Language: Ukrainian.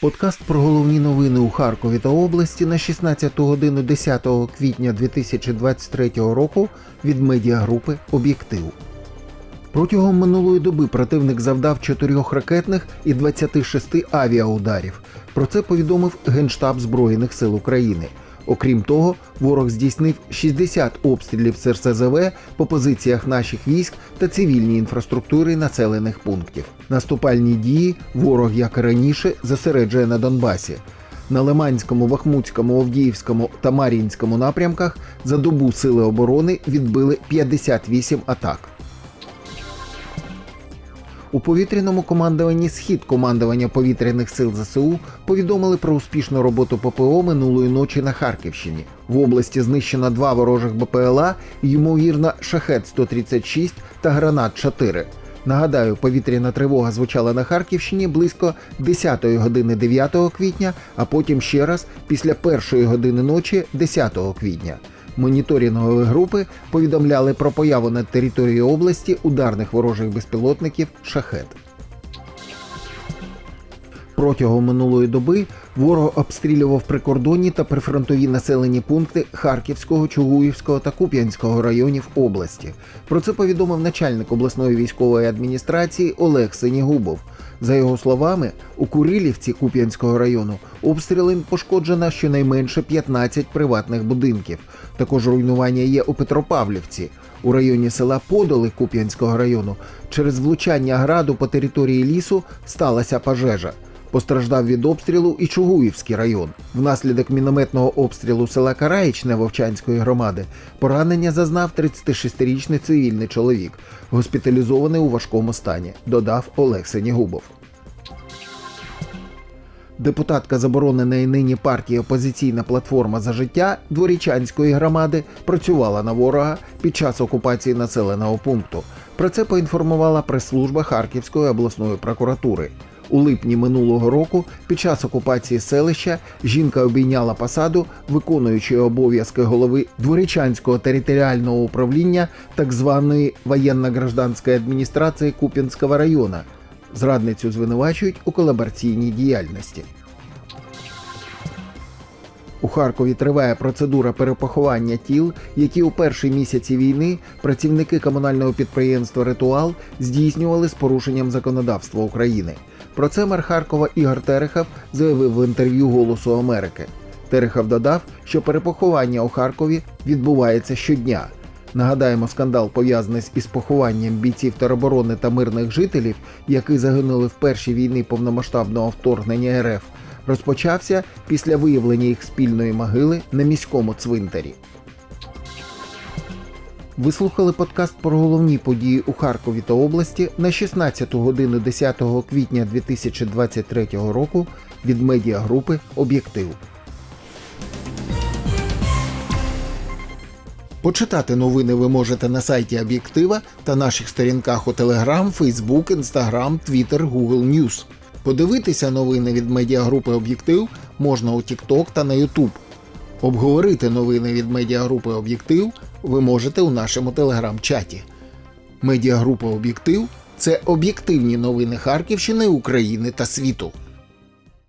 Подкаст про головні новини у Харкові та області на 16 годину 10 квітня 2023 року від медіагрупи Об'єктив. Протягом минулої доби противник завдав чотирьох ракетних і 26 авіаударів. Про це повідомив Генштаб Збройних сил України. Окрім того, ворог здійснив 60 обстрілів з по позиціях наших військ та цивільній інфраструктури населених пунктів. Наступальні дії ворог, як і раніше, зосереджує на Донбасі. На Лиманському, Бахмутському, Овдіївському та Мар'їнському напрямках за добу сили оборони відбили 58 атак. У повітряному командуванні Схід командування повітряних сил ЗСУ повідомили про успішну роботу ППО минулої ночі на Харківщині. В області знищено два ворожих БПЛА, ймовірно, шахет 136 та гранат 4. Нагадаю, повітряна тривога звучала на Харківщині близько 10 години 9 квітня, а потім ще раз після першої години ночі 10 квітня. Моніторингові групи повідомляли про появу на території області ударних ворожих безпілотників шахет. Протягом минулої доби ворог обстрілював прикордонні та прифронтові населені пункти Харківського, Чугуївського та Куп'янського районів області. Про це повідомив начальник обласної військової адміністрації Олег Синігубов. За його словами, у Курилівці Куп'янського району обстрілом пошкоджено щонайменше 15 приватних будинків. Також руйнування є у Петропавлівці. У районі села Подоли Куп'янського району через влучання граду по території лісу сталася пожежа. Постраждав від обстрілу і Чугуївський район. Внаслідок мінометного обстрілу села Караїчне Вовчанської громади поранення зазнав 36-річний цивільний чоловік, госпіталізований у важкому стані, додав Олег Сенігубов. Депутатка забороненої нині партії Опозиційна платформа за життя Дворічанської громади працювала на ворога під час окупації населеного пункту. Про це поінформувала прес-служба Харківської обласної прокуратури. У липні минулого року, під час окупації селища, жінка обійняла посаду, виконуючи обов'язки голови Дворічанського територіального управління так званої воєнно-гражданської адміністрації Куп'янського району. Зрадницю звинувачують у колабораційній діяльності. У Харкові триває процедура перепоховання тіл, які у перші місяці війни працівники комунального підприємства Ритуал здійснювали з порушенням законодавства України. Про це мер Харкова Ігор Терехов заявив в інтерв'ю Голосу Америки. Терехов додав, що перепоховання у Харкові відбувається щодня. Нагадаємо, скандал пов'язаний із похованням бійців тероборони та мирних жителів, які загинули в першій війні повномасштабного вторгнення РФ, розпочався після виявлення їх спільної могили на міському цвинтарі. Ви слухали подкаст про головні події у Харкові та області на 16 годину 10 квітня 2023 року від медіагрупи Об'єктив. Почитати новини ви можете на сайті Об'єктива та наших сторінках у Telegram, Facebook, Instagram, Twitter, Google News. Подивитися новини від медіагрупи Об'єктив можна у TikTok та на YouTube. Обговорити новини від медіагрупи Об'єктив ви можете у нашому телеграм-чаті. Медіагрупа Об'єктив це об'єктивні новини Харківщини, України та світу.